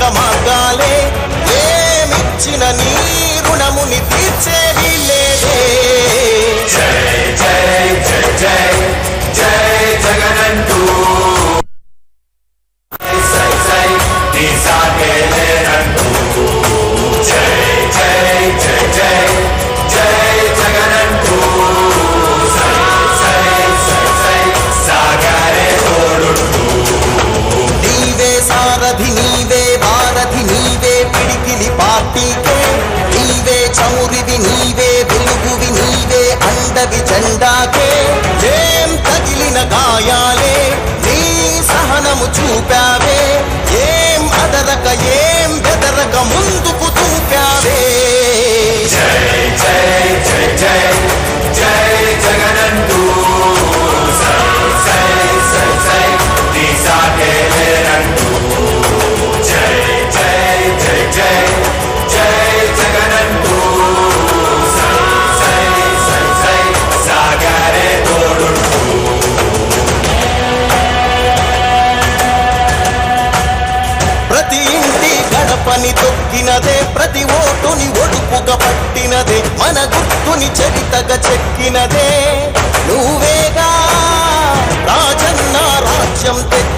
మార్గ మార్గాలే ఏమిచ్చిన నీ రుణముని తీర్చేది లేదే. అండవి ఏం తగిలిన గాయాలే నీ సహనము చూపావే.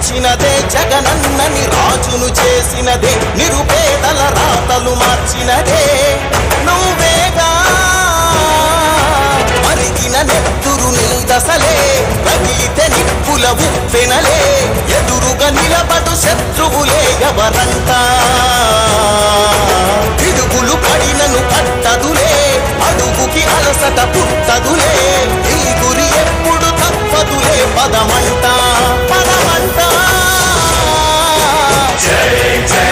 మార్చినదే జగనన్నని రాజును చేసినదే నిరుపేదల రాతలు మార్చినదే. నువ్వేగా మరిగిన నెత్తురు నీ దశలే రగిలితే నిప్పుల ఉప్పెనలే. ఎదురుగా నిలబడు శత్రువులే ఎవరంతా పిడుగులు పడినను పట్టదులే అడుగుకి అలసట పుట్టదులే. ఈ గురి ఎప్పుడు తప్పదులే పదమంటా? Take, take.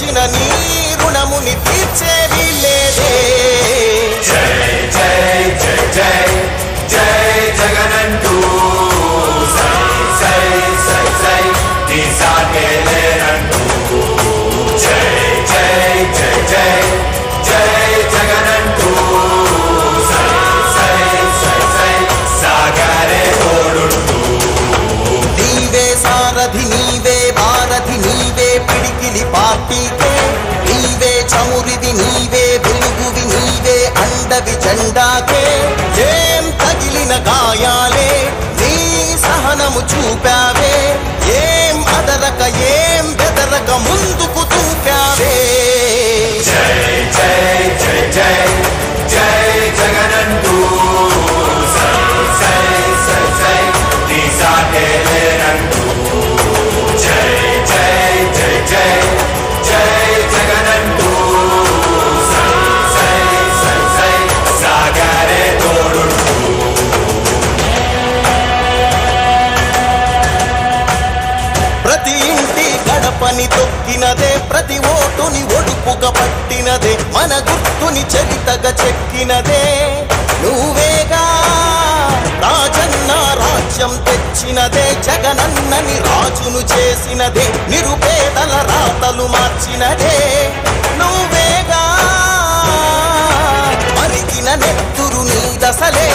తీర్చిన నీ రుణముని తీర్చేది లేదే. నీవే సారథి నీవే వారధి నీవే పిడికిలి పార్టీకే నీవే చమురివి నీవే వెలుగువి నీవే అండవి జెండాకే. ఏం తగిలిన గాయాలే నీ సహనము చూపావే. ఏం అదరక ఏ రాజ్యం తెచ్చినదే జగనన్నని రాజును చేసినదే నిరుపేదల రాతలు మార్చినదే. నువ్వేగా మరిగిన నెత్తురు నీ దశలే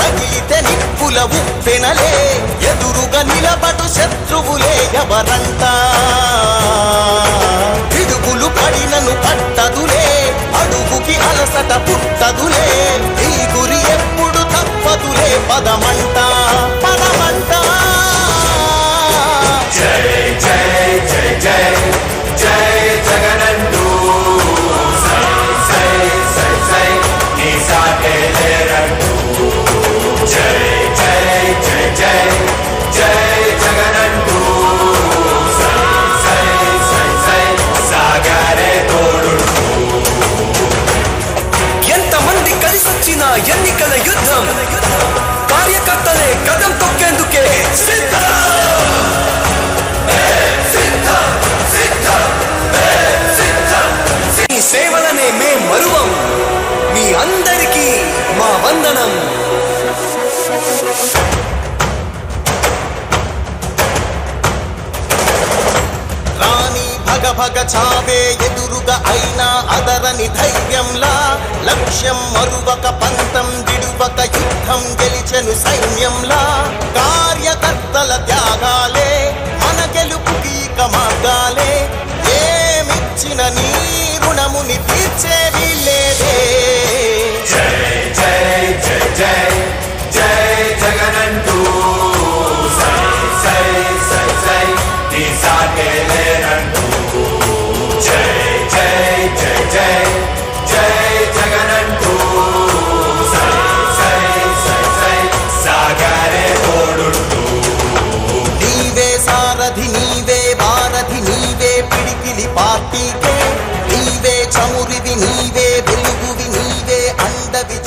రగిలితే నిప్పుల ఉప్పెనలే ఎదురుగా కలిసొచ్చిన ఎన్నికల యుద్ధం. కార్యకర్తలే కదం తొక్కేందుకే మీ సేవలనే మే మరువం. మీ అందరికీ మా వందనం. రాణి భగ భగ చావే ఎదురుగా అయినా అదరని ధైర్యంలా లక్ష్యం మరువక పంతం విడువక యుద్ధం గెలిచెను సైన్యంలా. కార్యకర్తల త్యాగాలే మన గెలుపుకి కమాగా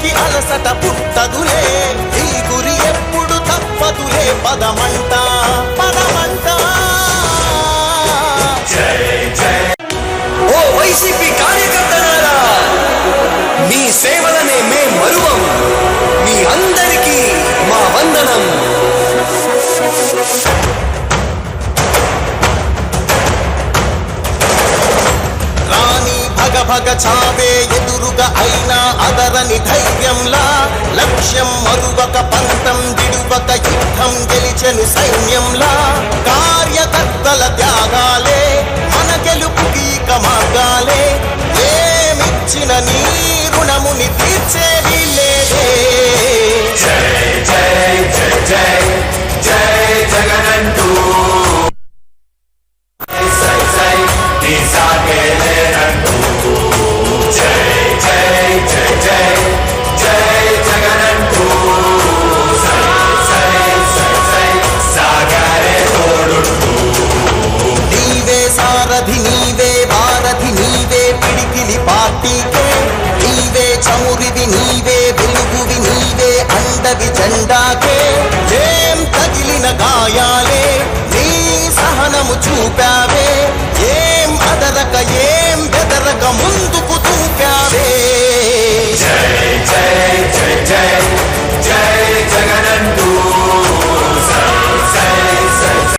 అడుగుకి అలసట పుట్టదులే. ఈ గురి ఎప్పుడు తప్పదులే. పదమంట పదమంట. ఓ వైసీపీ కార్యకర్తలారా మీ సేవలనే మే మరువం. మీ అందరికీ మా వందనం. రాణి భగ భగ చావే ఎదురుగా అయినా అదరని ధైర్యంలా లక్ష్యం మరువక పంతం దిడువక యుద్ధం గెలిచెను సైన్యంలా. కార్యకర్తల త్యాగాలే మన గెలుపుకి మార్గాలే. ఏమిచ్చిన గుండాకే ఏం తగిలిన గాయాలే నీ సహనము చూపావే. ఏం అదరక ఏం బెదరక ముందుకు చూపావే జై జై జై జై.